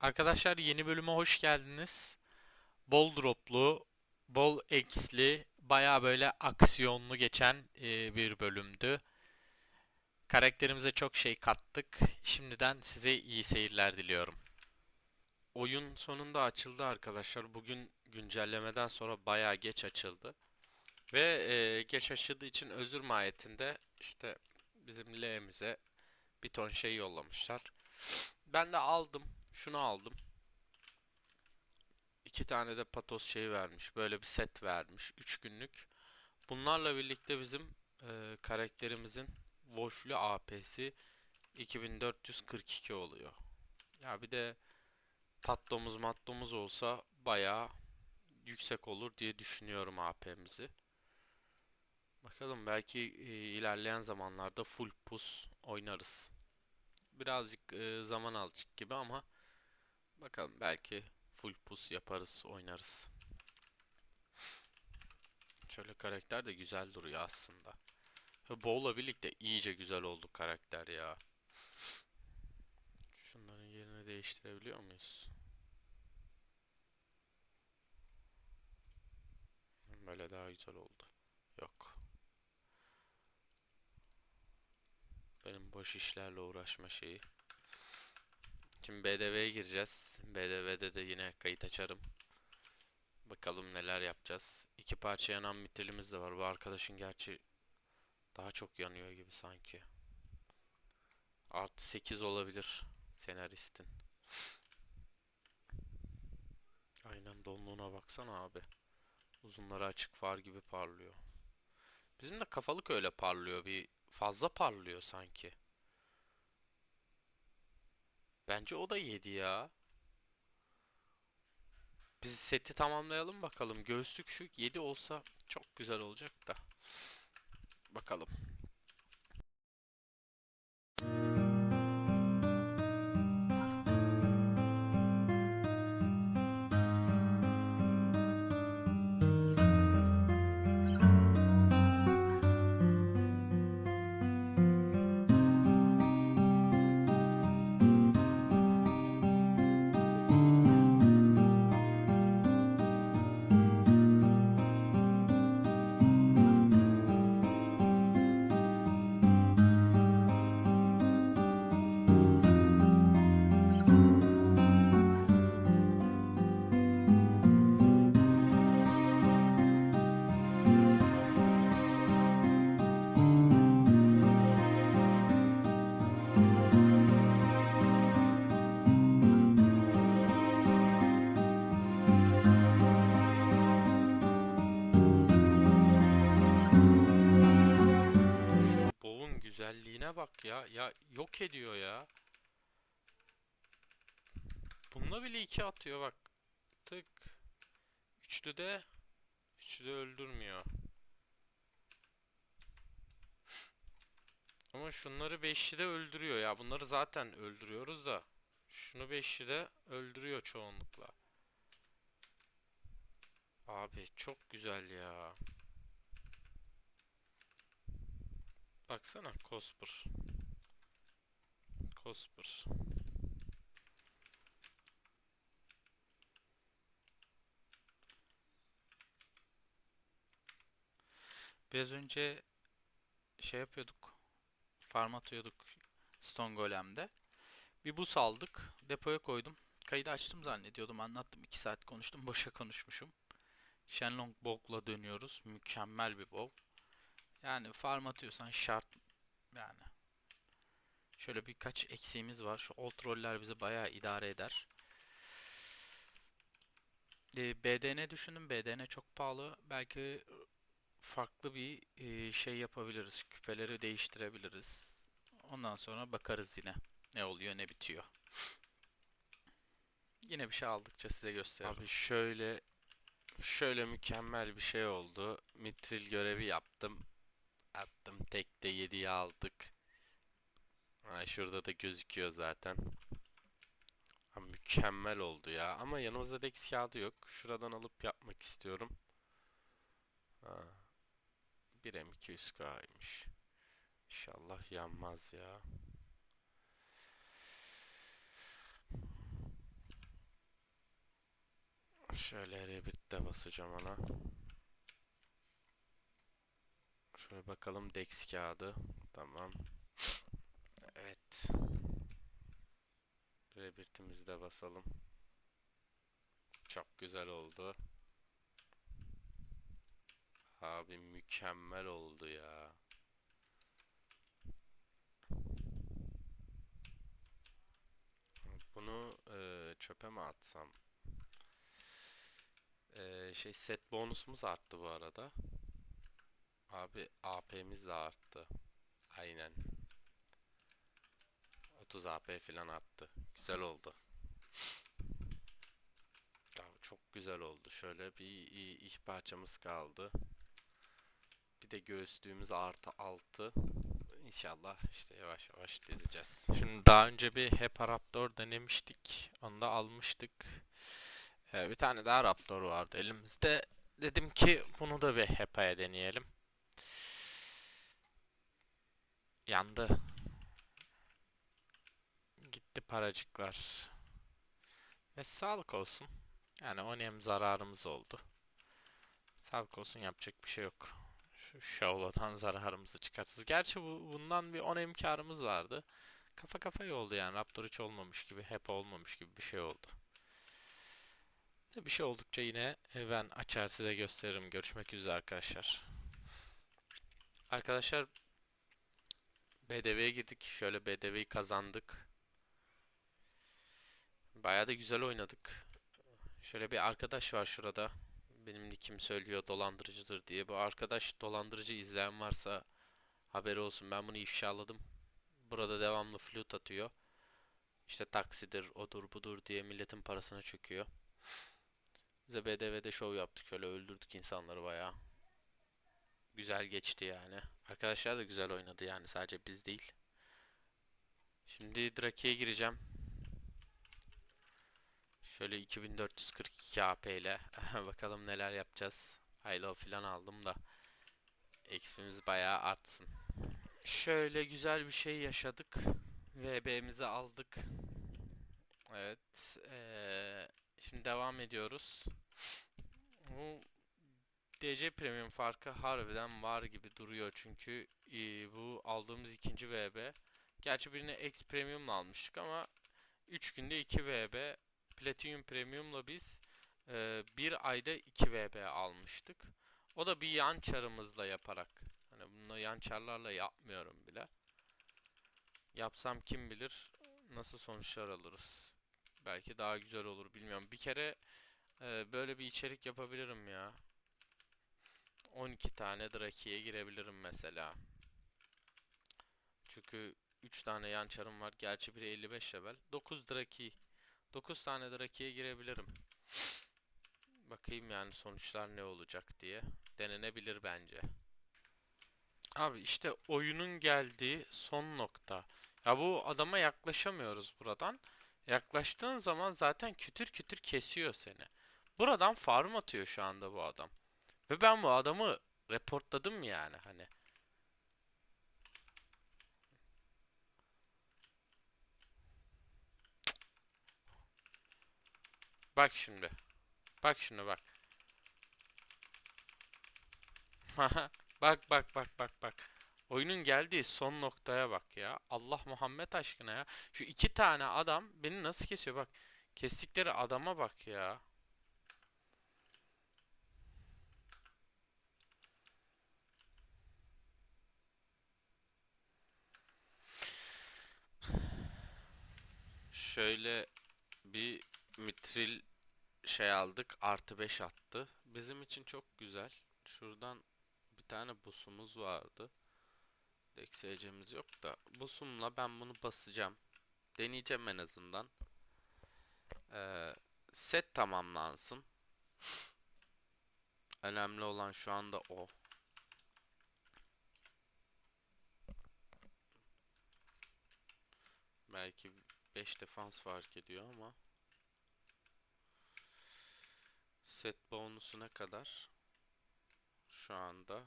Arkadaşlar yeni bölüme hoş geldiniz. Bol droplu, bol x'li, baya böyle aksiyonlu geçen e, bir bölümdü. Karakterimize çok şey kattık. Şimdiden size iyi seyirler diliyorum. Oyun sonunda açıldı arkadaşlar. Bugün güncellemeden sonra baya geç açıldı. Ve e, geç açıldığı için özür mahiyetinde işte bizim L'mize bir ton şey yollamışlar. Ben de aldım. Şunu aldım. İki tane de patos şey vermiş. Böyle bir set vermiş. Üç günlük. Bunlarla birlikte bizim e, karakterimizin Wolf'lü AP'si 2442 oluyor. Ya bir de tattomuz mattomuz olsa bayağı yüksek olur diye düşünüyorum AP'mizi. Bakalım belki e, ilerleyen zamanlarda full pus oynarız. Birazcık e, zaman alacak gibi ama bakalım belki full pus yaparız, oynarız. Şöyle karakter de güzel duruyor aslında. Bowl'la birlikte iyice güzel oldu karakter ya. Şunların yerini değiştirebiliyor muyuz? Böyle daha güzel oldu. Yok. Benim boş işlerle uğraşma şeyi. Şimdi BDV'ye gireceğiz. BDV'de de yine kayıt açarım. Bakalım neler yapacağız. İki parça yanan mitrilimiz de var. Bu arkadaşın gerçi daha çok yanıyor gibi sanki. Artı 8 olabilir senaristin. Aynen donluğuna baksana abi. Uzunları açık far gibi parlıyor. Bizim de kafalık öyle parlıyor. Bir fazla parlıyor sanki. Bence o da 7 ya. Biz seti tamamlayalım bakalım. Göğüslük şu 7 olsa çok güzel olacak da. Bakalım. Güzelliğine bak ya. Ya yok ediyor ya. Bununla bile iki atıyor bak. Tık. Üçlü de üçlü de öldürmüyor. Ama şunları beşli de öldürüyor ya. Bunları zaten öldürüyoruz da. Şunu beşli de öldürüyor çoğunlukla. Abi çok güzel ya. Baksana Cosper. Cosper. Biraz önce şey yapıyorduk. Farm atıyorduk Stone Golem'de. Bir bus aldık. Depoya koydum. Kaydı açtım zannediyordum. Anlattım. 2 saat konuştum. Boşa konuşmuşum. Shenlong Bow'la dönüyoruz. Mükemmel bir bow. Yani farm atıyorsan şart yani. Şöyle birkaç eksiğimiz var. Şu old roller bizi bayağı idare eder. Ee, BDN düşündüm. BDN çok pahalı. Belki farklı bir e, şey yapabiliriz. Küpeleri değiştirebiliriz. Ondan sonra bakarız yine. Ne oluyor ne bitiyor. Yine bir şey aldıkça size gösteririm. Abi şöyle şöyle mükemmel bir şey oldu. Mitril görevi yaptım. Attım tekte 7'yi aldık. Ha, şurada da gözüküyor zaten. Ha, mükemmel oldu ya. Ama yanımızda Dex kağıdı yok. Şuradan alıp yapmak istiyorum. Ha. 1M200K'ymış. İnşallah yanmaz ya. Şöyle Rabbit'te basacağım ona. Şöyle bakalım Dex kağıdı. Tamam. Evet. Rabbit'imizi de basalım. Çok güzel oldu. Abi mükemmel oldu ya. Bunu eee, çöpe mi atsam? Eee, şey set bonusumuz arttı bu arada. Abi AP'miz de arttı. Aynen. 30 AP falan arttı. Güzel oldu. Ya çok güzel oldu. Şöyle bir i- iş parçamız kaldı. Bir de göğüslüğümüz artı 6. İnşallah işte yavaş yavaş dizeceğiz. Şimdi daha önce bir HEPA Raptor denemiştik. Onu da almıştık. Ee, bir tane daha Raptor vardı elimizde. Dedim ki bunu da bir HEPA'ya deneyelim. Yandı. Gitti paracıklar. Ve sağlık olsun. Yani o nem zararımız oldu. Sağlık olsun yapacak bir şey yok. Şu Shaola'dan zararımızı çıkartırız. Gerçi bu, bundan bir 10 em karımız vardı. Kafa kafaya oldu yani. Raptor hiç olmamış gibi, hep olmamış gibi bir şey oldu. Bir şey oldukça yine e, ben açar size gösteririm. Görüşmek üzere arkadaşlar. Arkadaşlar BDV'ye girdik. Şöyle BDV'yi kazandık. Bayağı da güzel oynadık. Şöyle bir arkadaş var şurada. Benim nickim söylüyor dolandırıcıdır diye. Bu arkadaş dolandırıcı izleyen varsa haberi olsun. Ben bunu ifşaladım. Burada devamlı flüt atıyor. İşte taksidir, odur budur diye milletin parasına çöküyor. Bize BDV'de şov yaptık. Şöyle öldürdük insanları bayağı. Güzel geçti yani. Arkadaşlar da güzel oynadı yani sadece biz değil. Şimdi Drake'ye gireceğim. Şöyle 2442 AP ile bakalım neler yapacağız. Hilo falan aldım da XP'miz bayağı artsın. Şöyle güzel bir şey yaşadık. VB'mizi aldık. Evet. eee, şimdi devam ediyoruz. Bu DC Premium farkı harbiden var gibi duruyor çünkü eee, bu aldığımız ikinci VB. Gerçi birini X Premium'la almıştık ama 3 günde 2 VB Platinum Premium'la biz e, bir ayda 2 VB almıştık. O da bir yan çarımızla yaparak. Hani bunu yan çarlarla yapmıyorum bile. Yapsam kim bilir nasıl sonuçlar alırız. Belki daha güzel olur bilmiyorum. Bir kere e, böyle bir içerik yapabilirim ya. 12 tane Draki'ye girebilirim mesela. Çünkü 3 tane yan çarım var. Gerçi biri 55 level. 9 Draki 9 tane de rakiye girebilirim. Bakayım yani sonuçlar ne olacak diye. Denenebilir bence. Abi işte oyunun geldiği son nokta. Ya bu adama yaklaşamıyoruz buradan. Yaklaştığın zaman zaten kütür kütür kesiyor seni. Buradan farm atıyor şu anda bu adam. Ve ben bu adamı reportladım yani hani. Bak şimdi. Bak şimdi bak. Bak bak bak bak bak. Oyunun geldiği son noktaya bak ya. Allah Muhammed aşkına ya. Şu iki tane adam beni nasıl kesiyor bak. Kestikleri adama bak ya. Şöyle bir mitril şey aldık. Artı 5 attı. Bizim için çok güzel. Şuradan bir tane busumuz vardı. Dexecemiz yok da. Busumla ben bunu basacağım. Deneyeceğim en azından. Ee, set tamamlansın. Önemli olan şu anda o. Belki 5 defans fark ediyor ama set bonusuna kadar şu anda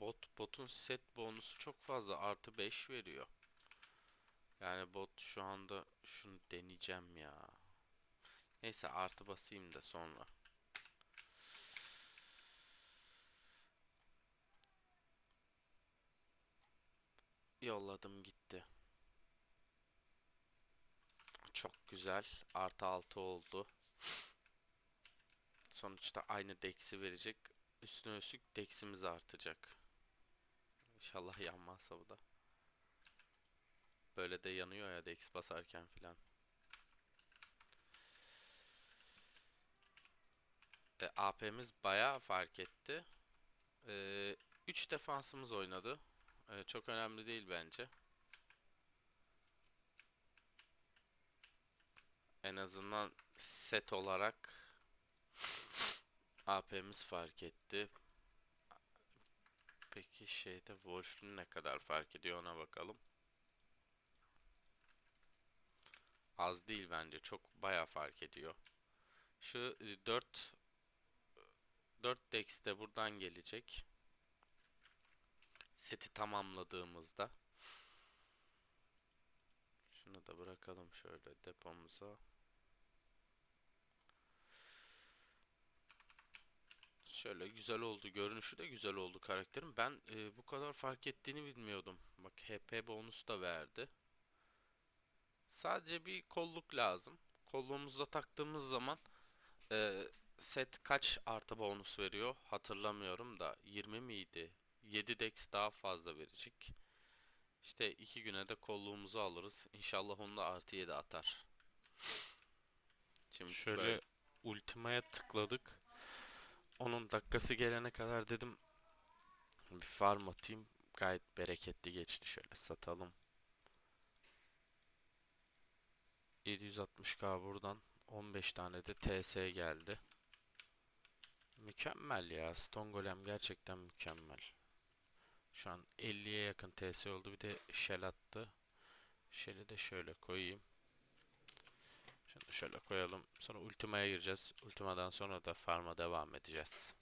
bot botun set bonusu çok fazla artı 5 veriyor. Yani bot şu anda şunu deneyeceğim ya. Neyse artı basayım da sonra. Yolladım gitti. Güzel. Artı 6 oldu. Sonuçta aynı dex'i verecek. Üstüne üstlük dex'imiz artacak. İnşallah yanmazsa bu da. Böyle de yanıyor ya dex basarken filan. E, AP'miz bayağı fark etti. 3 defansımız oynadı. E, çok önemli değil bence. En azından set olarak AP'miz fark etti. Peki şeyde Wolf'ün ne kadar fark ediyor ona bakalım. Az değil bence. Çok bayağı fark ediyor. Şu 4 4 dex de buradan gelecek. Seti tamamladığımızda. Şunu da bırakalım şöyle depomuza. Şöyle güzel oldu. Görünüşü de güzel oldu karakterin. Ben e, bu kadar fark ettiğini bilmiyordum. Bak HP bonus da verdi. Sadece bir kolluk lazım. Kolluğumuzda taktığımız zaman e, set kaç artı bonus veriyor hatırlamıyorum da 20 miydi? 7 dex daha fazla verecek. İşte 2 güne de kolluğumuzu alırız. İnşallah onu da artı 7 atar. Şimdi Şöyle böyle- ultimaya tıkladık. Onun dakikası gelene kadar dedim Bir farm atayım. Gayet bereketli geçti. Şöyle satalım. 760k buradan. 15 tane de TS geldi. Mükemmel ya. Stone Golem gerçekten mükemmel. Şu an 50'ye yakın TS oldu. Bir de Shell attı. Shell'i de şöyle koyayım. Şunu şöyle koyalım. Sonra Ultima'ya gireceğiz. Ultima'dan sonra da farm'a devam edeceğiz.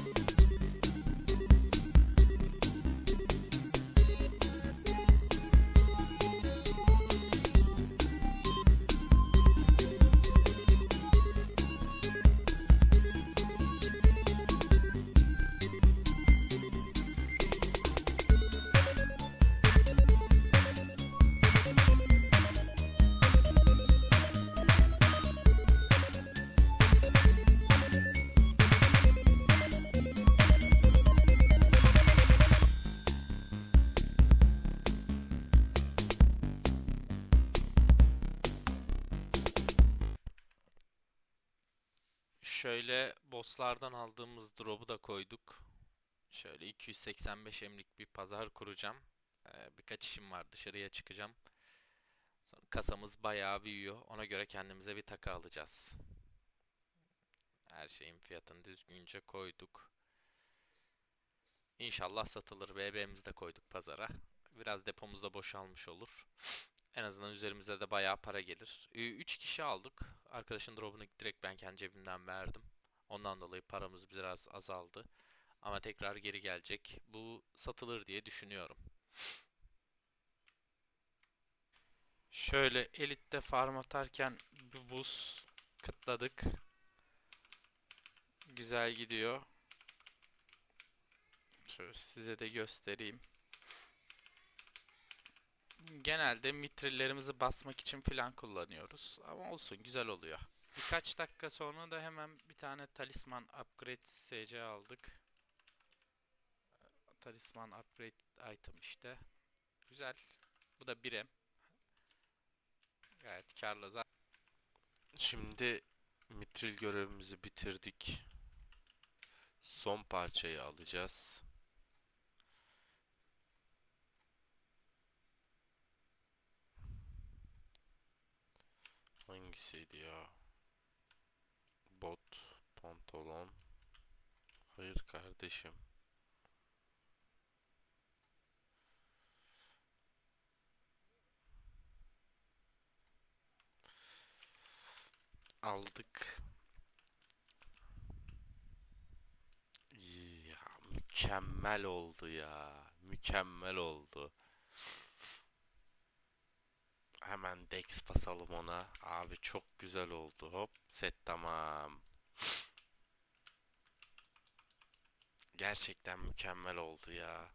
Şöyle bosslardan aldığımız drop'u da koyduk. Şöyle 285 emlik bir pazar kuracağım. Ee, birkaç işim var dışarıya çıkacağım. Sonra kasamız bayağı büyüyor. Ona göre kendimize bir takı alacağız. Her şeyin fiyatını düzgünce koyduk. İnşallah satılır. BB'mizi de koyduk pazara. Biraz depomuz da boşalmış olur. En azından üzerimize de bayağı para gelir. 3 kişi aldık. Arkadaşın drop'unu direkt ben kendi cebimden verdim. Ondan dolayı paramız biraz azaldı. Ama tekrar geri gelecek. Bu satılır diye düşünüyorum. Şöyle elitte farm atarken bir buz kıtladık. Güzel gidiyor. Şöyle size de göstereyim. Genelde mitrillerimizi basmak için filan kullanıyoruz. Ama olsun güzel oluyor. Birkaç dakika sonra da hemen bir tane talisman upgrade SC aldık. Talisman upgrade item işte. Güzel. Bu da 1M. Gayet karlı zaten. Şimdi mitril görevimizi bitirdik. Son parçayı alacağız. Hangisiydi ya? Pantolon. Hayır kardeşim. Aldık. Ya mükemmel oldu ya. Mükemmel oldu. Hemen Dex basalım ona. Abi çok güzel oldu. Hop set tamam. Gerçekten mükemmel oldu ya.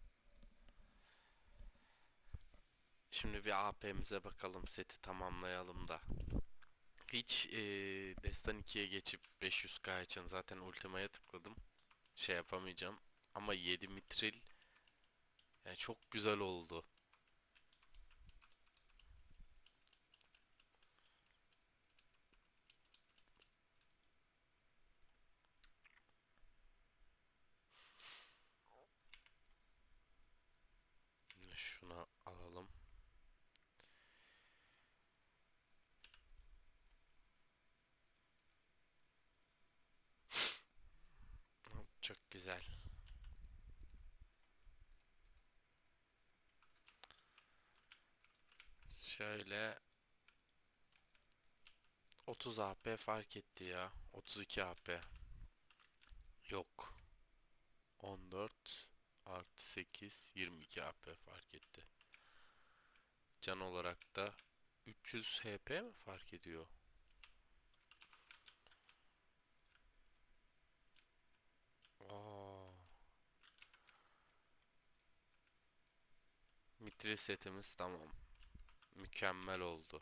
Şimdi bir AP'mize bakalım seti tamamlayalım da. Hiç eee Destan 2'ye geçip 500k için zaten ultimaya tıkladım. Şey yapamayacağım. Ama 7 mitril yani çok güzel oldu. Şunu alalım. Hop, Çok güzel. Şöyle 30 AP fark etti ya. 32 AP. Yok. 14 artı 8 22 AP fark etti. Can olarak da 300 HP mi fark ediyor? Aa. Mitri setimiz tamam. Mükemmel oldu.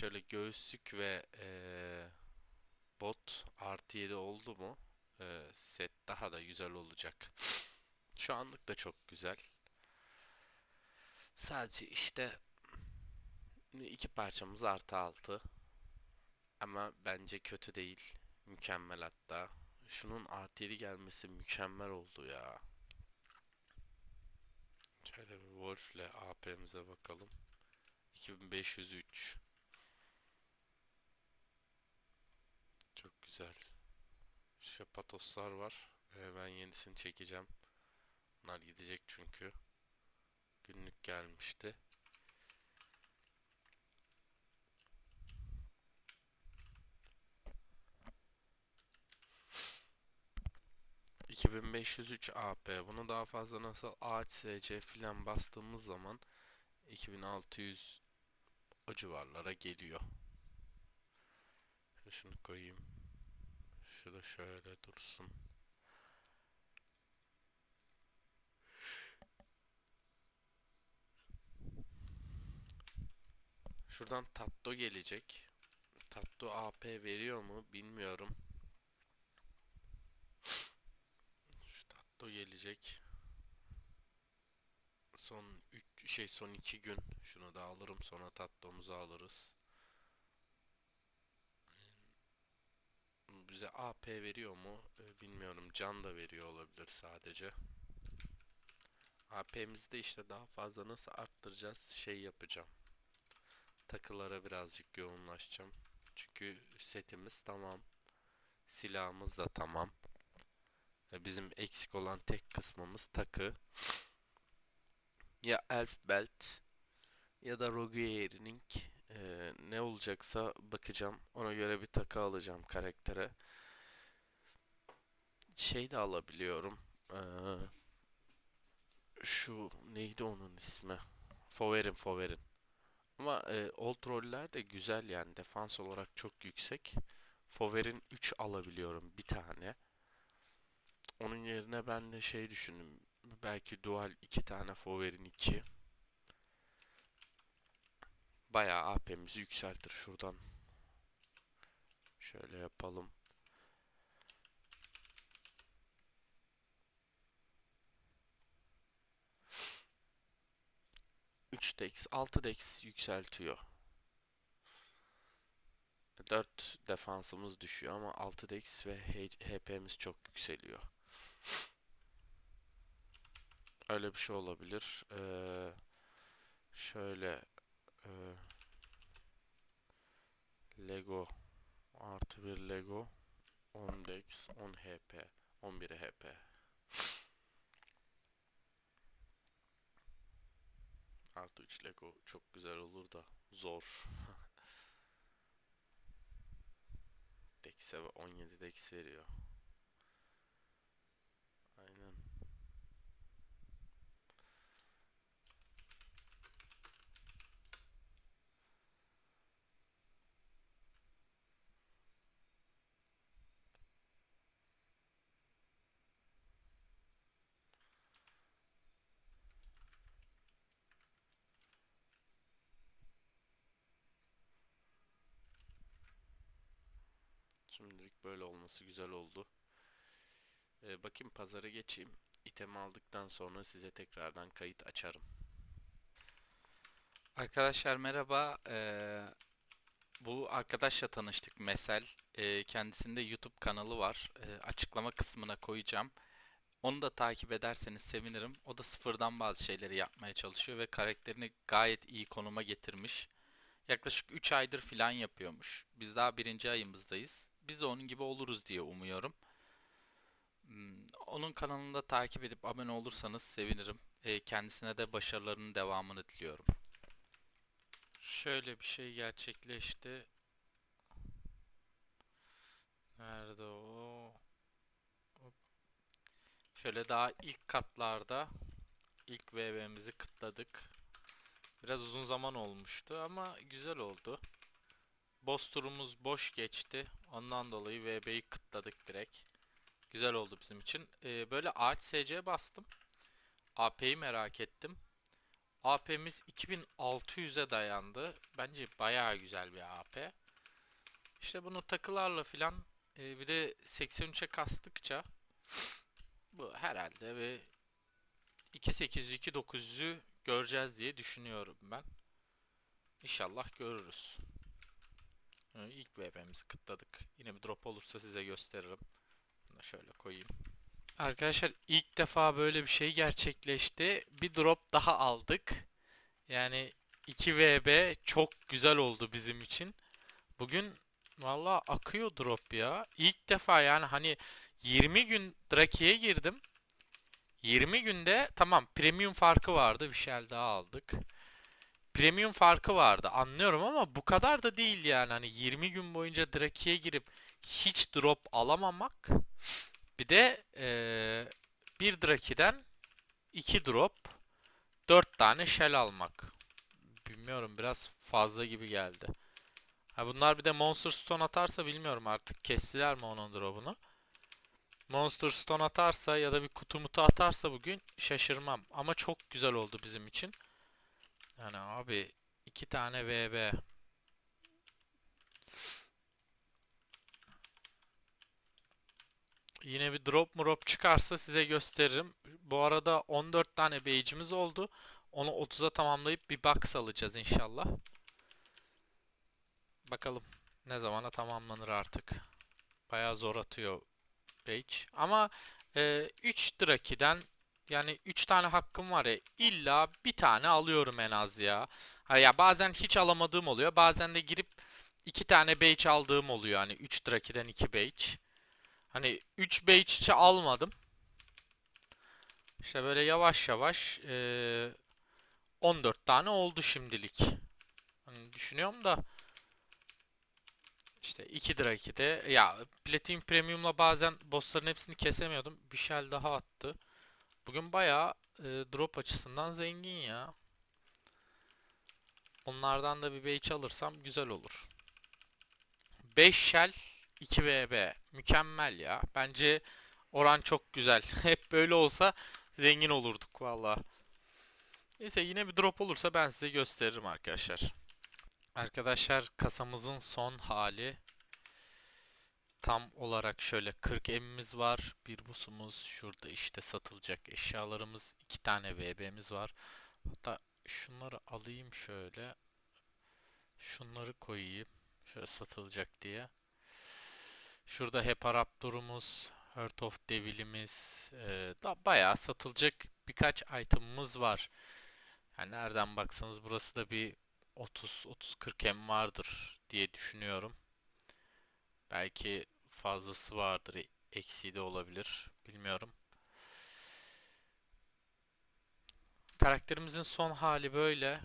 Şöyle göğüslük ve eee, bot artı 7 oldu mu eee, set daha da güzel olacak. Şu anlık da çok güzel. Sadece işte iki parçamız artı 6. Ama bence kötü değil. Mükemmel hatta. Şunun artı 7 gelmesi mükemmel oldu ya. Şöyle bir Wolf ile AP'mize bakalım. 2503. Çok güzel. Şapatoslar var. Ee, ben yenisini çekeceğim. Bunlar gidecek çünkü. Günlük gelmişti. ...2503 AP. Bunu daha fazla nasıl SC filan bastığımız zaman... ...2600 o civarlara geliyor. Şunu koyayım. Şu şöyle dursun. Şuradan Tatto gelecek. Tatto AP veriyor mu bilmiyorum. Tatto gelecek. Son 3 şey son 2 gün şunu da alırım sonra Tatto'muzu alırız. Bize AP veriyor mu Ee, bilmiyorum. Can da veriyor olabilir sadece. AP'mizi de işte daha fazla nasıl arttıracağız şey yapacağım. Takılara birazcık yoğunlaşacağım. Çünkü setimiz tamam. Silahımız da tamam. Bizim eksik olan tek kısmımız takı. Ya Elf Belt ya da Rogue Earring. Ee, ne olacaksa bakacağım. Ona göre bir takı alacağım karaktere. Şey de alabiliyorum. Ee, şu neydi onun ismi? Foverin Foverin. Ama e, old roller de güzel yani defans olarak çok yüksek. Fover'in 3 alabiliyorum bir tane. Onun yerine ben de şey düşündüm. Belki dual 2 tane Fover'in 2. Bayağı AP'mizi yükseltir şuradan. Şöyle yapalım. Üç dex, 6 dex yükseltiyor. 4 defansımız düşüyor ama 6 dex ve HP'miz çok yükseliyor. Öyle bir şey olabilir. Ee, şöyle e, Lego artı bir Lego 10 dex 10 HP 11 HP artı 3 Lego çok güzel olur da zor. Dex'e 17 Dex veriyor. Aynen. Şimdilik böyle olması güzel oldu. Ee, bakayım pazara geçeyim. İtemi aldıktan sonra size tekrardan kayıt açarım. Arkadaşlar merhaba. Ee, bu arkadaşla tanıştık Mesel. Ee, kendisinde YouTube kanalı var. Ee, açıklama kısmına koyacağım. Onu da takip ederseniz sevinirim. O da sıfırdan bazı şeyleri yapmaya çalışıyor ve karakterini gayet iyi konuma getirmiş. Yaklaşık 3 aydır filan yapıyormuş. Biz daha birinci ayımızdayız. Biz de onun gibi oluruz diye umuyorum. Hmm, Onun kanalını da takip edip abone olursanız sevinirim. Ee, kendisine de başarılarının devamını diliyorum. Şöyle bir şey gerçekleşti. Nerede o? Şöyle daha ilk katlarda ilk VB'mizi kıtladık. Biraz uzun zaman olmuştu ama güzel oldu. Boss turumuz boş geçti. Ondan dolayı VB'yi kıtladık direkt. Güzel oldu bizim için. Ee, böyle ağaç SC bastım. AP'yi merak ettim. AP'miz 2600'e dayandı. Bence bayağı güzel bir AP. İşte bunu takılarla filan e, bir de 83'e kastıkça bu herhalde ve 2800 2900'ü göreceğiz diye düşünüyorum ben. İnşallah görürüz. İlk VB'mizi kıtladık. Yine bir drop olursa size gösteririm. Bunu şöyle koyayım. Arkadaşlar ilk defa böyle bir şey gerçekleşti. Bir drop daha aldık. Yani 2 VB çok güzel oldu bizim için. Bugün valla akıyor drop ya. İlk defa yani hani 20 gün Draki'ye girdim. 20 günde tamam premium farkı vardı. Bir şey daha aldık. Premium farkı vardı anlıyorum ama bu kadar da değil yani. Hani 20 gün boyunca Draki'ye girip hiç drop alamamak bir de eee bir Draki'den 2 drop 4 tane shell almak. Bilmiyorum biraz fazla gibi geldi. Ha bunlar bir de Monster Stone atarsa bilmiyorum artık kestiler mi onun drop'unu. Monster Stone atarsa ya da bir kutu mutu atarsa bugün şaşırmam. Ama çok güzel oldu bizim için. Yani abi iki tane VB. Yine bir drop murop çıkarsa size gösteririm. Bu arada 14 tane beycimiz oldu. Onu 30'a tamamlayıp bir box alacağız inşallah. Bakalım ne zamana tamamlanır artık. Bayağı zor atıyor page. Ama e, 3 Draki'den yani 3 tane hakkım var ya illa bir tane alıyorum en az ya. Ha ya bazen hiç alamadığım oluyor. Bazen de girip 2 tane beach aldığım oluyor. Hani 3 Draki'den 2 beach. Hani 3 beach hiç almadım. İşte böyle yavaş yavaş e, 14 tane oldu şimdilik. Hani düşünüyorum da işte 2 Draki'de ya Platin Premium'la bazen bossların hepsini kesemiyordum. Bir shell daha attı. Bugün bayağı e, drop açısından zengin ya. Onlardan da bir base alırsam güzel olur. 5 shell 2 VB. Mükemmel ya. Bence oran çok güzel. Hep böyle olsa zengin olurduk valla. Neyse yine bir drop olursa ben size gösteririm arkadaşlar. Arkadaşlar kasamızın son hali tam olarak şöyle 40 emimiz var. Bir busumuz şurada işte satılacak eşyalarımız. iki tane VB'miz var. Hatta şunları alayım şöyle. Şunları koyayım. Şöyle satılacak diye. Şurada Heparaptor'umuz, Heart of Devil'imiz, e, da bayağı satılacak birkaç item'ımız var. Yani nereden baksanız burası da bir 30-30-40 M vardır diye düşünüyorum. Belki fazlası vardır, eksiği de olabilir. Bilmiyorum. Karakterimizin son hali böyle.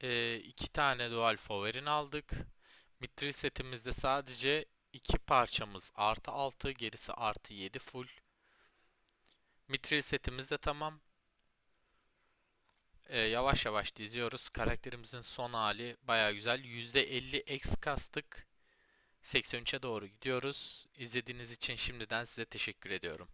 Ee, iki tane dual foverin aldık. Mithril setimizde sadece iki parçamız artı 6, gerisi artı 7 full. Mithril setimiz de tamam. Ee, yavaş yavaş diziyoruz. Karakterimizin son hali baya güzel. %50 X kastık. 83'e doğru gidiyoruz. İzlediğiniz için şimdiden size teşekkür ediyorum.